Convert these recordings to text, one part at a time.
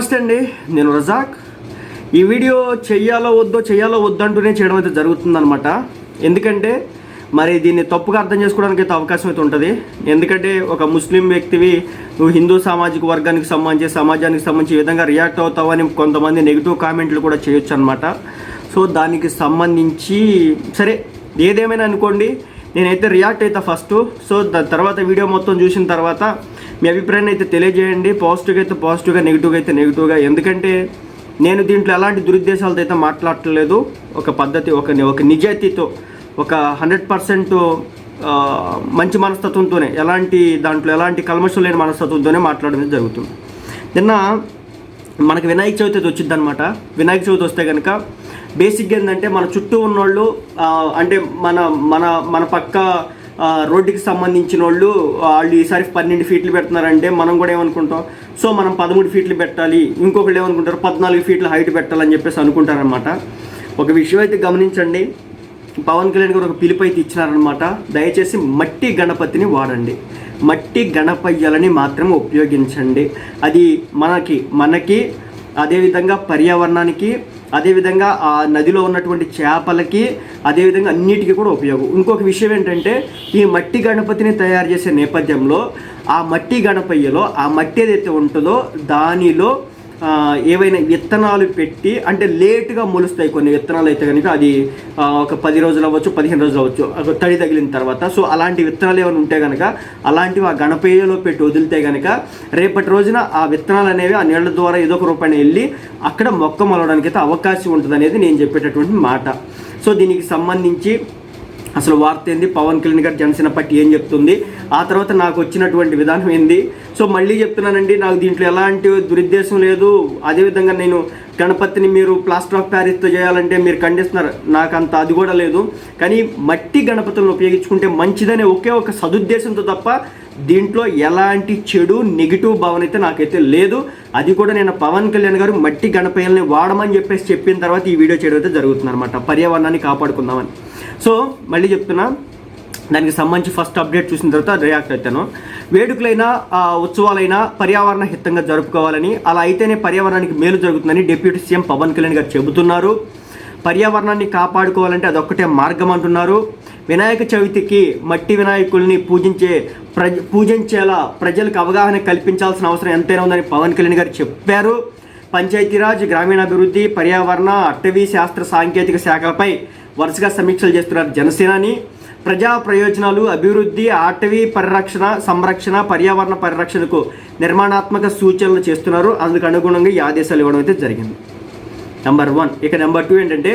నమస్తే అండి నేను రజాక్. ఈ వీడియో చెయ్యాలో వద్దో చేయాలో వద్దంటూనే చేయడం అయితే జరుగుతుందనమాట ఎందుకంటే మరి దీన్ని తప్పుగా అర్థం చేసుకోవడానికి అయితే అవకాశం అయితే ఉంటుంది. ఎందుకంటే ఒక ముస్లిం వ్యక్తివి నువ్వు హిందూ సామాజిక వర్గానికి సంబంధించి సమాజానికి సంబంధించి ఈ విధంగా రియాక్ట్ అవుతావని కొంతమంది నెగిటివ్ కామెంట్లు కూడా చేయొచ్చు అనమాట సో దానికి సంబంధించి సరే ఏదేమైనా అనుకోండి నేనైతే రియాక్ట్ అవుతా ఫస్ట్. సో దాని తర్వాత వీడియో మొత్తం చూసిన తర్వాత మీ అభిప్రాయాన్ని అయితే తెలియజేయండి. పాజిటివ్గా అయితే పాజిటివ్గా నెగిటివ్గా అయితే నెగిటివ్గా ఎందుకంటే నేను దీంట్లో ఎలాంటి దురుద్దేశాలతో అయితే మాట్లాడట్లేదు. ఒక పద్ధతి ఒక ఒక నిజాయితీతో ఒక హండ్రెడ్ పర్సెంట్ మంచి మనస్తత్వంతోనే ఎలాంటి దాంట్లో ఎలాంటి కల్మషం లేని మనస్తత్వంతోనే మాట్లాడడం జరుగుతుంది. నిన్న మనకి వినాయక చవితి అయితే వచ్చింది అనమాట వినాయక చవితి వస్తే కనుక బేసిక్గా ఏంటంటే మన చుట్టూ ఉన్నోళ్ళు అంటే మన మన మన పక్క రోడ్డుకి సంబంధించిన వాళ్ళు వాళ్ళు ఈసారి పన్నెండు ఫీట్లు పెడుతున్నారంటే మనం కూడా ఏమనుకుంటాం? సో మనం పదమూడు ఫీట్లు పెట్టాలి ఇంకొకళ్ళు ఏమనుకుంటారు? పద్నాలుగు ఫీట్ల హైట్ పెట్టాలని చెప్పేసి అనుకుంటారనమాట ఒక విషయం అయితే గమనించండి పవన్ కళ్యాణ్ గారు ఒక పిలుపు అయితే ఇచ్చినారనమాట దయచేసి మట్టి గణపతిని వాడండి. మట్టి గణపయ్యలని మాత్రం ఉపయోగించండి. అది మనకి మనకి అదేవిధంగా పర్యావరణానికి అదేవిధంగా ఆ నదిలో ఉన్నటువంటి చేపలకి అదేవిధంగా అన్నిటికీ కూడా ఉపయోగం. ఇంకొక విషయం ఏంటంటే ఈ మట్టి గణపతిని తయారు చేసే నేపథ్యంలో ఆ మట్టి గణపయ్యలో ఆ మట్టి ఏదైతే ఉంటుందో దానిలో ఏవైనా విత్తనాలు పెట్టి అంటే లేటుగా మొలుస్తాయి కొన్ని విత్తనాలు అయితే కనుక అది ఒక పది రోజులు అవ్వచ్చు పదిహేను రోజులు అవ్వచ్చు తడి తగిలిన తర్వాత. సో అలాంటి విత్తనాలు ఏమైనా ఉంటే కనుక అలాంటివి ఆ గణపేయలో పెట్టి వదిలితే కనుక రేపటి రోజున ఆ విత్తనాలు అనేవి ఆ నీళ్ళ ద్వారా ఏదో ఒక రూపాయన వెళ్ళి అక్కడ మొక్క మొలవడానికి అయితే అవకాశం ఉంటుంది అనేది నేను చెప్పేటటువంటి మాట. సో దీనికి సంబంధించి అసలు వార్త ఏంది? పవన్ కళ్యాణ్ గారు జనసేన పార్టీ ఏం చెప్తుంది? ఆ తర్వాత నాకు వచ్చినటువంటి విధానం ఏంది? సో మళ్ళీ చెప్తున్నానండి నాకు దీంట్లో ఎలాంటి దురుద్దేశం లేదు. అదేవిధంగా నేను గణపతిని మీరు ప్లాస్టర్ ఆఫ్ ప్యారిస్తో చేయాలంటే మీరు ఖండిస్తున్నారు. నాకు అంత అది కూడా లేదు. కానీ మట్టి గణపతులను ఉపయోగించుకుంటే మంచిదనే ఒకే ఒక సదుద్దేశంతో తప్ప దీంట్లో ఎలాంటి చెడు నెగిటివ్ భావన అయితే నాకైతే లేదు. అది కూడా నేను పవన్ కళ్యాణ్ గారు మట్టి గణపయ్యల్ని వాడమని చెప్పేసి చెప్పిన తర్వాత ఈ వీడియో చేయడం అయితే జరుగుతుంది అనమాట పర్యావరణాన్ని కాపాడుకుందామని. సో మళ్ళీ చెప్తున్నా దానికి సంబంధించి ఫస్ట్ అప్డేట్ చూసిన తర్వాత రియాక్ట్ అవుతాను వేడుకలైనా ఉత్సవాలైనా పర్యావరణ హితంగా జరుపుకోవాలని అలా అయితేనే పర్యావరణానికి మేలు జరుగుతుందని డిప్యూటీ సీఎం పవన్ కళ్యాణ్ గారు చెబుతున్నారు. పర్యావరణాన్ని కాపాడుకోవాలంటే అదొక్కటే మార్గం అంటున్నారు. వినాయక చవితికి మట్టి వినాయకుల్ని పూజించే ప్రజ పూజించేలా ప్రజలకు అవగాహన కల్పించాల్సిన అవసరం ఎంతైనా ఉందని పవన్ కళ్యాణ్ గారు చెప్పారు. పంచాయతీరాజ్ గ్రామీణాభివృద్ధి పర్యావరణ అటవీ శాస్త్ర సాంకేతిక శాఖలపై వరుసగా సమీక్షలు చేస్తున్నారు. జనసేనాని ప్రజా ప్రయోజనాలు అభివృద్ధి అటవీ పరిరక్షణ సంరక్షణ పర్యావరణ పరిరక్షణకు నిర్మాణాత్మక సూచనలు చేస్తున్నారు. అందుకు అనుగుణంగా ఈ ఆదేశాలు ఇవ్వడం అయితే జరిగింది. నెంబర్ వన్ ఇక నెంబర్ టూ ఏంటంటే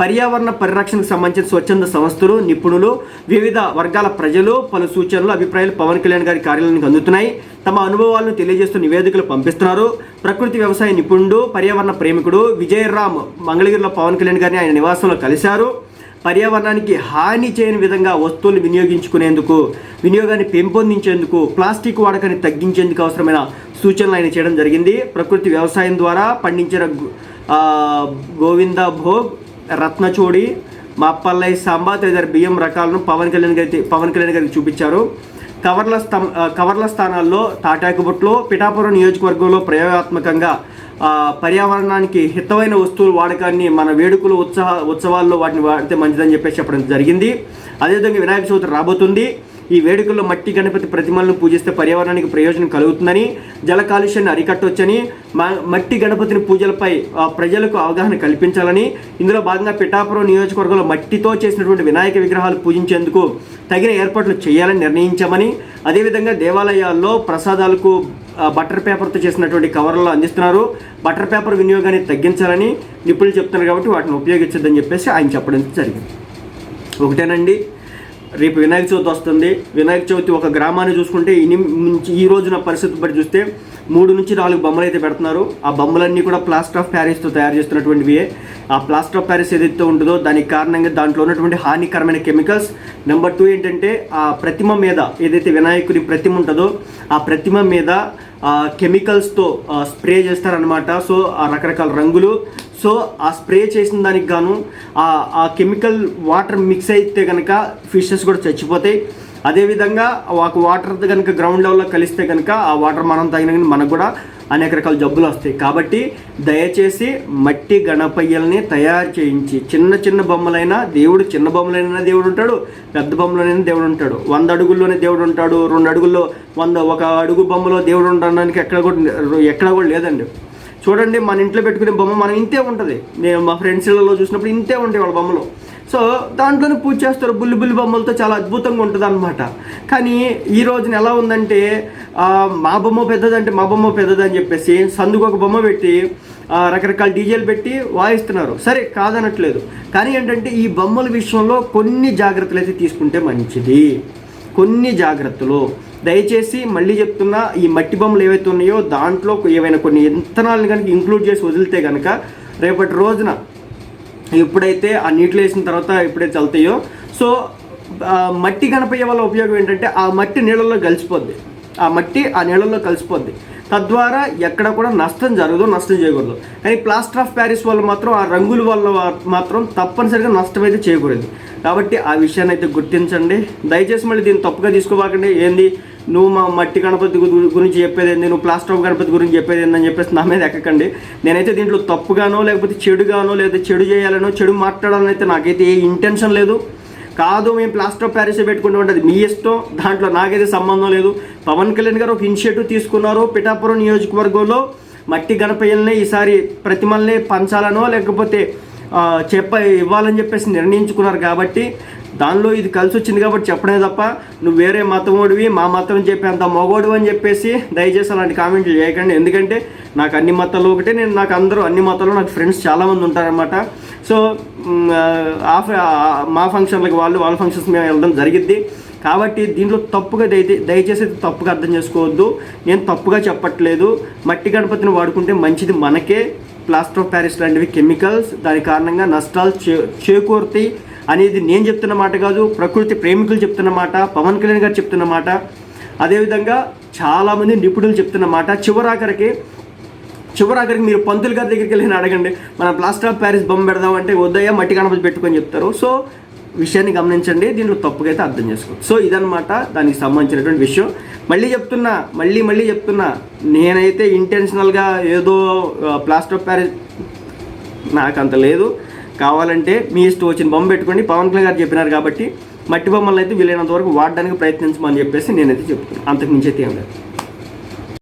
పర్యావరణ పరిరక్షణకు సంబంధించిన స్వచ్ఛంద సంస్థలు నిపుణులు వివిధ వర్గాల ప్రజలు పలు సూచనలు అభిప్రాయాలు పవన్ కళ్యాణ్ గారి కార్యాలయానికి అందుతున్నాయి. తమ అనుభవాలను తెలియజేస్తూ నివేదికలు పంపిస్తున్నారు. ప్రకృతి వ్యవసాయ నిపుణుడు పర్యావరణ ప్రేమికుడు విజయరామ్ మంగళగిరిలో పవన్ కళ్యాణ్ గారిని ఆయన నివాసంలో కలిశారు. పర్యావరణానికి హాని చేయని విధంగా వస్తువులు వినియోగించుకునేందుకు వినియోగాన్ని పెంపొందించేందుకు ప్లాస్టిక్ వాడకాన్ని తగ్గించేందుకు అవసరమైన సూచనలు ఆయన చేయడం జరిగింది. ప్రకృతి వ్యవసాయం ద్వారా పండించిన గు- గోవింద భోగ్ రత్నచూడి మాప్పల్లై సాంబా తదితర బియ్యం రకాలను పవన్ కళ్యాణ్ గారి పవన్ కళ్యాణ్ గారికి చూపించారు. కవర్ల స్థం కవర్ల స్థానాల్లో తాటాకుబుట్లో పిఠాపురం నియోజకవర్గంలో ప్రయోగాత్మకంగా పర్యావరణానికి హితమైన వస్తువుల వాడకాన్ని మన వేడుకలు ఉత్సాహ ఉత్సవాల్లో వాటిని వాడితే మంచిదని చెప్పేసి చెప్పడం జరిగింది. అదేవిధంగా వినాయక చవితి రాబోతుంది. ఈ వేడుకల్లో మట్టి గణపతి ప్రతిమలను పూజిస్తే పర్యావరణానికి ప్రయోజనం కలుగుతుందని జల కాలుష్యాన్ని అరికట్టవచ్చని మట్టి గణపతిని పూజలపై ఆ, ప్రజలకు అవగాహన కల్పించాలని ఇందులో భాగంగా పిఠాపురం నియోజకవర్గంలో మట్టితో చేసినటువంటి వినాయక విగ్రహాలు పూజించేందుకు తగిన ఏర్పాట్లు చేయాలని నిర్ణయించామని అదేవిధంగా దేవాలయాల్లో ప్రసాదాలకు బటర్ పేపర్తో చేసినటువంటి కవర్లలో అందిస్తున్నారు. బటర్ పేపర్ వినియోగాన్ని తగ్గించాలని నిపుణులు చెప్తున్నారు కాబట్టి వాటిని ఉపయోగించొద్దని చెప్పేసి ఆయన చెప్పడం జరిగింది. ఒకటేనండి రేపు వినాయక చవితి వస్తుంది. వినాయక చవితి ఒక గ్రామాన్ని చూసుకుంటే ఈ ఈ రోజున పరిస్థితి బట్టి చూస్తే మూడు నుంచి నాలుగు బొమ్మలు అయితే పెడుతున్నారు. ఆ బొమ్మలన్నీ కూడా ప్లాస్టర్ ఆఫ్ ప్యారిస్తో తయారు చేస్తున్నటువంటివి. ఆ ప్లాస్టర్ ఆఫ్ ప్యారిస్ ఏదైతే ఉంటుందో దానికి కారణంగా దాంట్లో ఉన్నటువంటి హానికరమైన కెమికల్స్. నెంబర్ టూ ఏంటంటే ఆ ప్రతిమ మీద ఏదైతే వినాయకుడి ప్రతిమ ఉంటుందో ఆ ప్రతిమ మీద ఆ కెమికల్స్తో స్ప్రే చేస్తారనమాట సో ఆ రకరకాల రంగులు. సో ఆ స్ప్రే చేసిన దానికి గాను ఆ కెమికల్ వాటర్ మిక్స్ అయితే కనుక ఫిషెస్ కూడా చచ్చిపోతాయి. అదేవిధంగా ఒక వాటర్ కనుక గ్రౌండ్ లెవెల్లో కలిస్తే కనుక ఆ వాటర్ మనం తాగిన మనకు కూడా అనేక రకాల జబ్బులు వస్తాయి. కాబట్టి దయచేసి మట్టి గణపయ్యల్ని తయారు చేయించి చిన్న చిన్న బొమ్మలైనా దేవుడు చిన్న బొమ్మలైనా దేవుడు ఉంటాడు పెద్ద బొమ్మలైనా దేవుడు ఉంటాడు. వంద అడుగుల్లోనే దేవుడు ఉంటాడు రెండు అడుగుల్లో వంద ఒక అడుగు బొమ్మలో దేవుడు ఉండడానికి ఎక్కడ కూడా ఎక్కడ కూడా లేదండి. చూడండి మన ఇంట్లో పెట్టుకునే బొమ్మ మనం ఇంతే ఉంటుంది. నేను మా ఫ్రెండ్స్ ఇళ్ళలో చూసినప్పుడు ఇంతే ఉంటాయి వాళ్ళ బొమ్మలు. సో దాంట్లోనే పూజ చేస్తారు. బుల్లి బుల్లి బొమ్మలతో చాలా అద్భుతంగా ఉంటుంది అనమాట కానీ ఈ రోజున ఎలా ఉందంటే మా బొమ్మ పెద్దదంటే మా బొమ్మ పెద్దదని చెప్పేసి సందుకు ఒక బొమ్మ పెట్టి రకరకాల డీజేలు పెట్టి వాయిస్తున్నారు. సరే కాదనట్లేదు. కానీ ఏంటంటే ఈ బొమ్మల విషయంలో కొన్ని జాగ్రత్తలు అయితే తీసుకుంటే మంచిది. కొన్ని జాగ్రత్తలు. దయచేసి మళ్ళీ చెప్తున్నా ఈ మట్టి బొమ్మలు ఏవైతే ఉన్నాయో దాంట్లో ఏవైనా కొన్ని ఇంధనాలను కనుక ఇంక్లూడ్ చేసి వదిలితే కనుక రేపటి రోజున ఎప్పుడైతే ఆ నీటిలో వేసిన తర్వాత ఎప్పుడైతే చల్తాయో సో మట్టి కనపయ్యే వల్ల ఉపయోగం ఏంటంటే ఆ మట్టి నీళ్ళల్లో కలిసిపోద్ది. ఆ మట్టి ఆ నీళ్ళల్లో కలిసిపోద్ది. తద్వారా ఎక్కడ కూడా నష్టం జరగదు నష్టం చేయకూడదు. కానీ ప్లాస్టర్ ఆఫ్ ప్యారిస్ వల్ల మాత్రం ఆ రంగుల వల్ల మాత్రం తప్పనిసరిగా నష్టం అయితే చేయకూడదు. కాబట్టి ఆ విషయాన్ని అయితే గుర్తించండి. దయచేసి మళ్ళీ దీన్ని తప్పుగా తీసుకోబాకండి. ఏంది? నువ్వు మా మట్టి గణపతి గు- గురించి చెప్పేది ఏంది? నువ్వు ప్లాస్టర్ ఆఫ్ గణపతి గురించి చెప్పేది ఏందని చెప్పేసి నా మీద ఎక్కకండి. నేనైతే దీంట్లో తప్పుగానో లేకపోతే చెడుగానో లేదా చెడు చేయాలనో చెడు మాట్లాడాలని అయితే నాకైతే ఏ ఇంటెన్షన్ లేదు. కాదు మేము ప్లాస్టర్ ఆఫ్ ప్యారిస్ పెట్టుకుంటూ ఉంటుంది మీ ఇష్టం. దాంట్లో నాకైతే సంబంధం లేదు. పవన్ కళ్యాణ్ గారు ఒక ఇనిషియేటివ్ తీసుకున్నారు. పిఠాపురం నియోజకవర్గంలో మట్టి గణపయ్యల్ని ఈసారి ప్రతిమల్ని పంచాలనో లేకపోతే చెప్ప ఇవ్వాలని చెప్పేసి నిర్ణయించుకున్నారు కాబట్టి దానిలో ఇది కలిసి వచ్చింది కాబట్టి చెప్పడమే తప్ప నువ్వు వేరే మతమోడివి మా మతం చెప్పి అంత మొగోడు అని చెప్పేసి దయచేసి అలాంటి కామెంట్లు చేయకండి. ఎందుకంటే నాకు అన్ని మతాలు ఒకటే నేను నాకు అందరూ అన్ని మతాలు నాకు ఫ్రెండ్స్ చాలామంది ఉంటారనమాట సో ఆఫ్ ఆ మా ఫంక్షన్లకు వాళ్ళు వాళ్ళ ఫంక్షన్స్ మేము వెళ్ళడం జరిగిద్ది. కాబట్టి దీంట్లో తప్పుగా దయ దయచేసి ఇది తప్పుగా అర్థం చేసుకోవద్దు. నేను తప్పుగా చెప్పట్లేదు. మట్టి గణపతిని వాడుకుంటే మంచిది మనకే. ప్లాస్టర్ ఆఫ్ ప్యారిస్ లాంటివి కెమికల్స్ దాని కారణంగా నష్టాలు చే చేకూరుతాయి. అనేది నేను చెప్తున్న మాట కాదు ప్రకృతి ప్రేమికులు చెప్తున్న మాట పవన్ కళ్యాణ్ గారు చెప్తున్న మాట. అదేవిధంగా చాలామంది నిపుణులు చెప్తున్న మాట చివరాఖరికి చివరాఖరికి మీరు పంతులు గారి దగ్గరికి వెళ్ళి అడగండి. మన ప్లాస్టర్ ఆఫ్ ప్యారిస్ బొమ్మ పెడదాం అంటే వద్దయ్యా మట్టి గణపతి పెట్టుకొని చెప్తారు. సో విషయాన్ని గమనించండి దీంట్లో తప్పుగా అయితే అర్థం చేసుకోవచ్చు. సో ఇదనమాట దానికి సంబంధించినటువంటి విషయం. మళ్ళీ చెప్తున్నా మళ్ళీ మళ్ళీ చెప్తున్నా నేనైతే ఇంటెన్షనల్గా ఏదో ప్లాస్టర్ ఆఫ్ ప్యారిస్ నాకు అంత లేదు. కావాలంటే మీ ఇష్టం వచ్చిన బొమ్మ పెట్టుకోండి. పవన్ కళ్యాణ్ గారు చెప్పినారు కాబట్టి మట్టి బొమ్మలను అయితే వీలైనంత వరకు వాడడానికి ప్రయత్నించమని చెప్పేసి నేనైతే చెప్తున్నాను. అంతకు మించి అయితే ఏం లేదు.